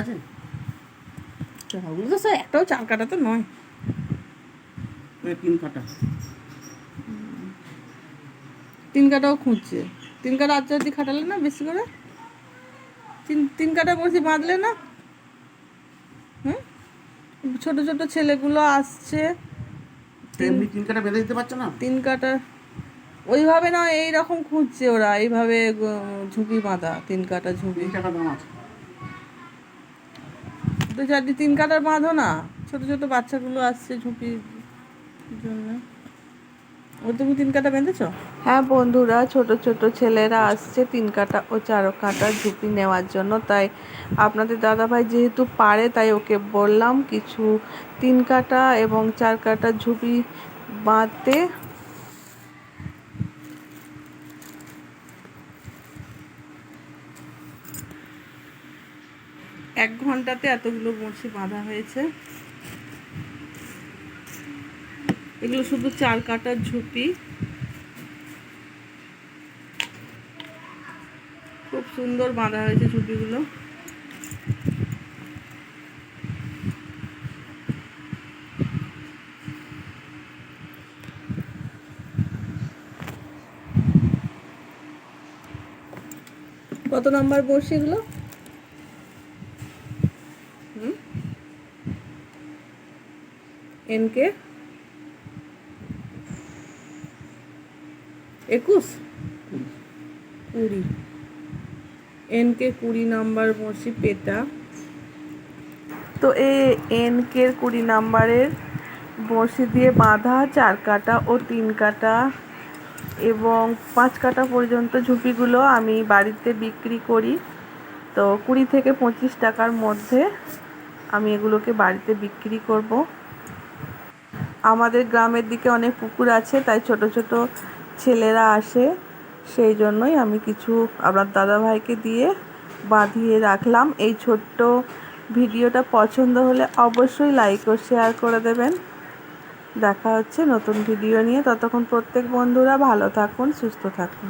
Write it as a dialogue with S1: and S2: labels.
S1: আছে?
S2: ওগুলো তো স্যার একটাও চার কাটা তো নয়।
S1: তিন কাটা।
S2: তিন কাটাও খুঁজছে। তিন কাটা আচ্ছা আচ্ছা খাটালে না বেশি করে? তিন তিন কাটা বসে বাঁধলে না? হুম? ছোট ছোট ছেলেগুলো আসছে।
S1: তিন কাটা বেঁধে দিতে পারছ না?
S2: তিন কাটা। ওইভাবে না এই রকম খুঁজছে ওরা। এইভাবে ঝুঁকি বাঁধা তিন কাটা ঝুঁকি।
S1: টাকা দাম আছে।
S2: তো চারটি তিন কাটার বাঁধো না। ছোট ছোট বাচ্চাগুলো আসছে ঝুঁকির জন্য। ও তুমি তিন কাটা বেঁধেছো? হ্যাঁ বন্ধুরা, ছোট ছোট ছেলেরা আসছে, তিন কাটা ও চার কাটা ঝুঁকি নেওয়ার জন্য। তাই আপনাদের দাদাভাই যেহেতু পারে, তাই ওকে বললাম কিছু তিন কাটা এবং চার কাটা ঝুঁকি বাঁধতে এক ঘন্টাতে এতগুলো বড়শি বাঁধা হয়েছে। এগুলো শুধু চার কাটার ঝুপি। খুব সুন্দর বাঁধা হয়েছে ঝুপিগুলো। কত নাম্বার এগুলো? এনকে একুশ? কুড়ি। এনকে কুড়ি নাম্বার বসি পেটা। তো এ এনকের কুড়ি নাম্বারের বড়শি দিয়ে বাঁধা, চার কাটা ও তিন কাটা এবং পাঁচ কাটা পর্যন্ত ঝুঁপিগুলো আমি বাড়িতে বিক্রি করি। তো কুড়ি থেকে পঁচিশ টাকার মধ্যে আমি এগুলোকে বাড়িতে বিক্রি করব। আমাদের গ্রামের দিকে অনেক পুকুর আছে, তাই ছোট ছোট ছেলেরা আসে। সেই জন্যই আমি কিছু আমার দাদাভাইকে দিয়ে বাঁধিয়ে রাখলাম। এই ছোট্ট ভিডিওটা পছন্দ হলে অবশ্যই লাইক ও শেয়ার করে দেবেন। দেখা হচ্ছে নতুন ভিডিও নিয়ে। ততক্ষণ প্রত্যেক বন্ধুরা ভালো থাকুন, সুস্থ থাকুন।